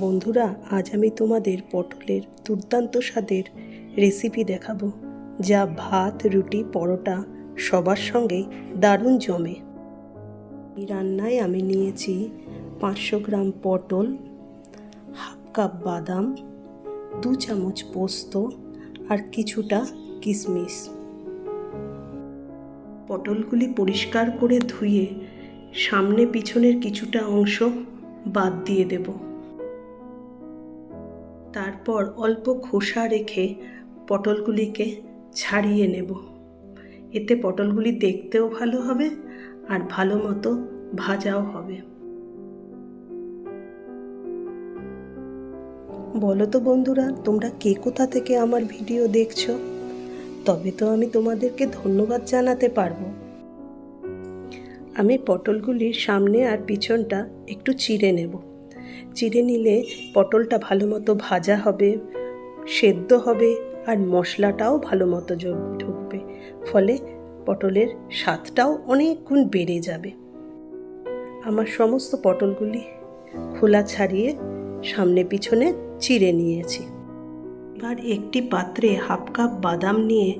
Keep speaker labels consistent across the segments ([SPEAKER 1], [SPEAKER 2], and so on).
[SPEAKER 1] বন্ধুরা, আজ আমি তোমাদের পটলের দুর্দান্ত স্বাদের রেসিপি দেখাবো, যা ভাত, রুটি, পরোটা সবার সঙ্গে দারুণ জমে। এই রান্নায় আমি নিয়েছি পাঁচশো গ্রাম পটল, হাফ কাপ বাদাম, দু চামচ পোস্ত আর কিছুটা কিশমিশ। পটলগুলি পরিষ্কার করে ধুয়ে সামনে পিছনের কিছুটা অংশ বাদ দিয়ে দেব। তারপর অল্প খোসা রেখে পটলগুলিকে ছাড়িয়ে নেব। এতে পটলগুলি দেখতেও ভালো হবে আর ভালো মতো ভাজাও হবে। বলো তো বন্ধুরা, তোমরা কে কোথা থেকে আমার ভিডিও দেখছ? তবে তো আমি তোমাদেরকে ধন্যবাদ জানাতে পারব। আমি পটলগুলির সামনে আর পিছনটা একটু চিড়ে নেব। চিড়ে নিলে পটলটা ভালো মতো ভাজা হবে, সেদ্ধ হবে আর মশলাটাও ভালো মতো ঢুকবে। ফলে পটলের স্বাদটাও অনেক গুণ বেড়ে যাবে। আমার সমস্ত পটলগুলি খোলা ছাড়িয়ে সামনে পিছনে চিড়ে নিয়েছি। এবার একটি পাত্রে হাফ কাপ বাদাম নিয়ে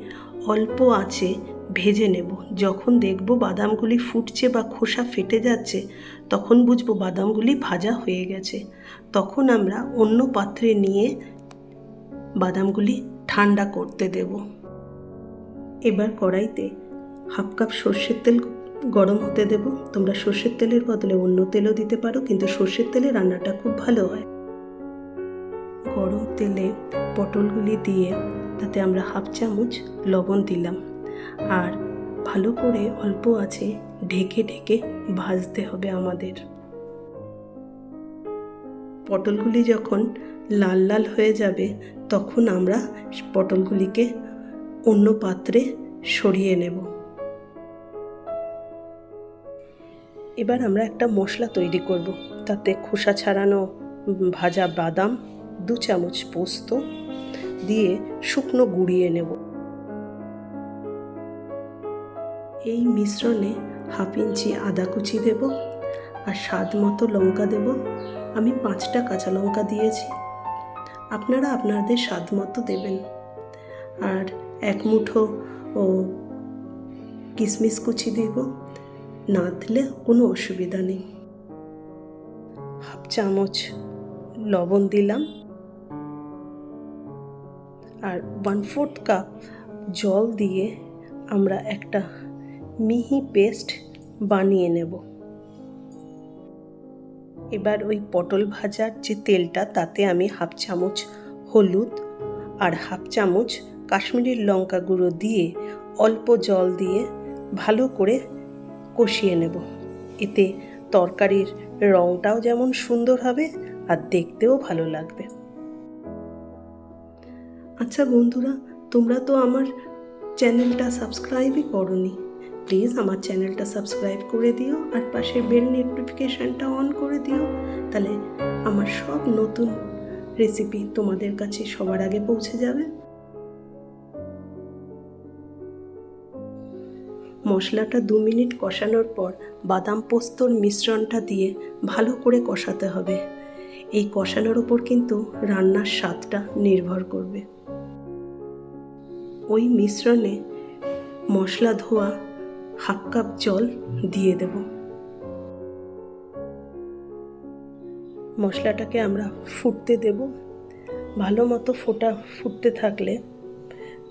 [SPEAKER 1] অল্প আঁচে ভেজে নেব। যখন দেখব বাদামগুলি ফুটছে বা খোসা ফেটে যাচ্ছে, তখন বুঝব বাদামগুলি ভাজা হয়ে গেছে। তখন আমরা অন্য পাত্রে নিয়ে বাদামগুলি ঠান্ডা করতে দেব। এবার কড়াইতে হাফ কাপ সর্ষের তেল গরম হতে দেব। তোমরা সর্ষের তেলের বদলে অন্য তেলও দিতে পারো, কিন্তু সর্ষের তেলে রান্নাটা খুব ভালো হয়। গরম তেলে পটলগুলি দিয়ে তাতে আমরা হাফ চামচ লবণ দিলাম। আর ভালো করে অল্প আছে, ঢেকে ঢেকে ভাজতে হবে আমাদের। পটলগুলি যখন লাল লাল হয়ে যাবে, তখন আমরা পটলগুলিকে অন্য পাত্রে সরিয়ে নেব। এবার আমরা একটা মশলা তৈরি করব, তাতে খোসা ছাড়ানো ভাজা বাদাম দু চামচ পোস্ত দিয়ে শুকনো গুঁড়িয়ে নেব। এই মিশ্রণে হাফ ইঞ্চি আদা কুচি দেব আর স্বাদ মতো লঙ্কা দেব। আমি পাঁচটা কাঁচা লঙ্কা দিয়েছি। আপনারা আপনাদের স্বাদ মতো দেবেন। আর এক মুঠো ও কিশমিশ কুচি দেব। না দিলে কোনো অসুবিধা নেই। হাফ চামচ লবণ দিলাম। আর ওয়ান ফোর্থ কাপ জল দিয়ে আমরা একটা মিহি পেস্ট বানিয়ে নেব। এবার ওই পটল ভাজার যে তেলটা, তাতে আমি হাফ চামচ হলুদ আর হাফ চামচ কাশ্মীরি লঙ্কা গুঁড়ো দিয়ে অল্প জল দিয়ে ভালো করে কষিয়ে নেব। এতে তরকারির রঙটাও যেমন সুন্দর হবে আর দেখতেও ভালো লাগবে। আচ্ছা বন্ধুরা, তোমরা তো আমার চ্যানেলটা সাবস্ক্রাইবই করনি। প্লিজ আমার চ্যানেলটা সাবস্ক্রাইব করে দিও আর পাশে বেল নোটিফিকেশানটা অন করে দিও। তাহলে আমার সব নতুন রেসিপি তোমাদের কাছে সবার আগে পৌঁছে যাবে। মশলাটা দু মিনিট কষানোর পর বাদাম পোস্তর মিশ্রণটা দিয়ে ভালো করে কষাতে হবে। এই কষানোর ওপর কিন্তু রান্নার স্বাদটা নির্ভর করবে। ওই মিশ্রণে মশলা ধোয়া হাফ কাপ জল দিয়ে দেব। মশলাটাকে আমরা ফুটতে দেব। ভালো মতো ফোটা, ফুটতে থাকলে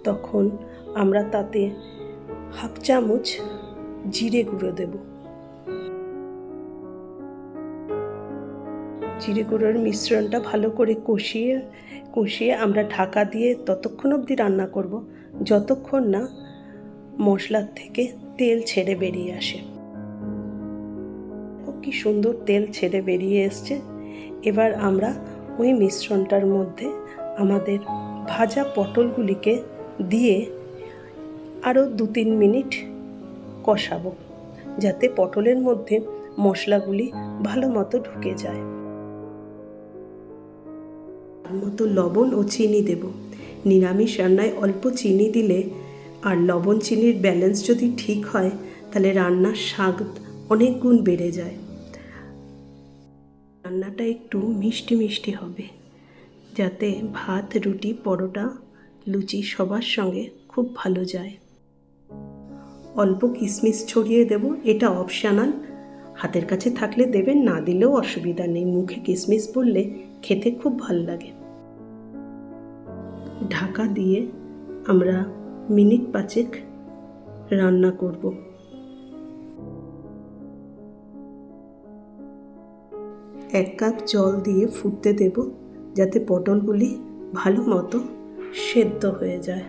[SPEAKER 1] তখন আমরা তাতে হাফ চামচ জিরে গুঁড়ো দেব। জিরে গুঁড়োর মিশ্রণটা ভালো করে কষিয়ে কষিয়ে আমরা ঢাকা দিয়ে ততক্ষণ অবধি রান্না করব। যতক্ষণ না মশলার থেকে তেল ছেড়ে বেরিয়ে আসে। কি সুন্দর তেল ছেড়ে বেরিয়ে এসছে। এবার আমরা ওই মিশ্রণটার মধ্যে আমাদের ভাজা পটলগুলিকে দিয়ে আরও দু তিন মিনিট কষাবো, যাতে পটলের মধ্যে মশলাগুলি ভালো মতো ঢুকে যায়। মতো লবণ ও চিনি দেব। নিরামিষ রান্নায় অল্প চিনি দিলে আর লবণ চিনির ব্যালেন্স যদি ঠিক হয়, তাহলে রান্নার স্বাদ অনেক গুণ বেড়ে যায়। রান্নাটা একটু মিষ্টি মিষ্টি হবে, যাতে ভাত, রুটি, পরোটা, লুচি সবার সঙ্গে খুব ভালো যায়। অল্প কিশমিশ ছড়িয়ে দেব, এটা অপশানাল হাতের কাছে থাকলে দেবেন, না দিলেও অসুবিধা নেই। মুখে কিশমিশ বললে খেতে খুব ভালো লাগে। ঢাকা দিয়ে আমরা মিনিট পাঁচেক রান্না করব। এক কাপ জল দিয়ে ফুটতে দেব, যাতে পটলগুলি ভালো মতো সেদ্ধ হয়ে যায়।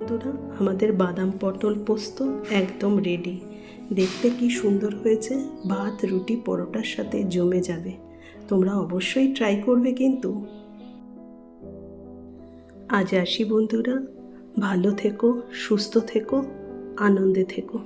[SPEAKER 1] বন্ধুরা, আমাদের বাদাম পটল পোস্ত একদম রেডি দেখতে কি সুন্দর হয়েছে, ভাত, রুটি, পরোটার সাথে জমে যাবে। তোমরা অবশ্যই ট্রাই করবে কিন্তু। আজ আসি বন্ধুরা ভালো থেকো সুস্থ থেকো আনন্দে থেকো।